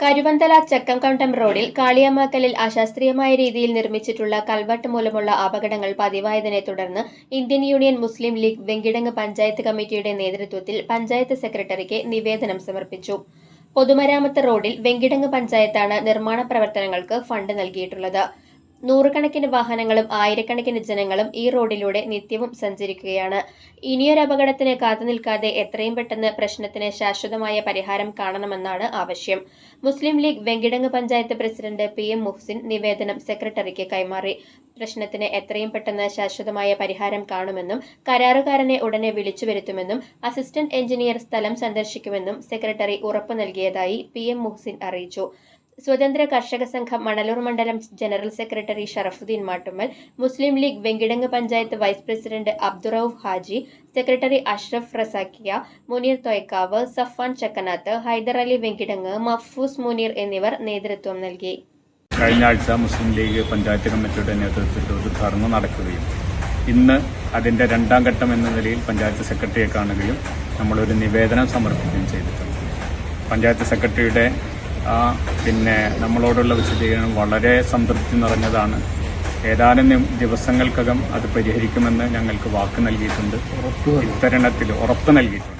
കരുവന്തല ചക്കംകണ്ടം റോഡിൽ കാളിയമാക്കലിൽ അശാസ്ത്രീയമായ രീതിയിൽ നിർമ്മിച്ചിട്ടുള്ള കൽവട്ട് മൂലമുള്ള അപകടങ്ങൾ പതിവായതിനെ തുടർന്ന് Indian Union Muslim League Venkitangu panchayat കമ്മിറ്റിയുടെ നേതൃത്വത്തിൽ പഞ്ചായത്ത് സെക്രട്ടറിക്ക് നിവേദനം സമർപ്പിച്ചു. പൊതുമരാമത്ത് റോഡിൽ വെങ്കിടങ്ങ് പഞ്ചായത്താണ് നിർമ്മാണ പ്രവർത്തനങ്ങൾക്ക് ഫണ്ട് നൽകിയിട്ടുള്ളത്. നൂറുകണക്കിന് വാഹനങ്ങളും ആയിരക്കണക്കിന് ജനങ്ങളും ഈ റോഡിലൂടെ നിത്യവും സഞ്ചരിക്കുകയാണ്. ഇനിയൊരു അപകടത്തിന് കാത്തുനിൽക്കാതെ എത്രയും പെട്ടെന്ന് പ്രശ്നത്തിന് ശാശ്വതമായ പരിഹാരം കാണണമെന്നാണ് ആവശ്യം. Muslim League Venkitangu panchayat president P M Muhsin നിവേദനം സെക്രട്ടറിക്ക് കൈമാറി. പ്രശ്നത്തിന് എത്രയും പെട്ടെന്ന് ശാശ്വതമായ പരിഹാരം കാണുമെന്നും കരാറുകാരനെ ഉടനെ വിളിച്ചു വരുത്തുമെന്നും അസിസ്റ്റന്റ് എഞ്ചിനീയർ സ്ഥലം സന്ദർശിക്കുമെന്നും സെക്രട്ടറി ഉറപ്പു നൽകിയതായി പി എം മുഹ്സിൻ അറിയിച്ചു. സ്വതന്ത്ര കർഷക സംഘം മണലൂർ മണ്ഡലം general secretary Sharafuddin Mattummal Muslim League Venkitangu panchayat vice president Abdurauf Haji secretary Ashraf Razakkiya Muneer Thoykkavu Safan Chakkanath Haider Ali Venkitangu Mafooz Muneer എന്നിവർ നേതൃത്വം നൽകി. കഴിഞ്ഞ ആഴ്ച മുസ്ലിം ലീഗ് പഞ്ചായത്ത് കമ്മിറ്റിയുടെ നേതൃത്വത്തിൽ ഉദ്ഘാടനം നടക്കുകയും ഇന്ന് അതിന്റെ രണ്ടാം ഘട്ടം എന്ന നിലയിൽ പഞ്ചായത്ത് സെക്രട്ടറിയെ കാണുകയും നമ്മളൊരു നിവേദനം സമർപ്പിക്കുകയും ചെയ്തിട്ടുണ്ട്. പഞ്ചായത്ത് സെക്രട്ടറിയുടെ പിന്നെ നമ്മളോടുള്ള വിശദീകരണം വളരെ സംതൃപ്തി നിറഞ്ഞതാണ്. ഏതാനും ദിവസങ്ങൾക്കകം അത് പരിഹരിക്കുമെന്ന് ഞങ്ങൾക്ക് വാക്ക് നൽകിയിട്ടുണ്ട്. ഇത്തരണത്തിൽ ഉറപ്പ് നൽകിയിട്ടുണ്ട്.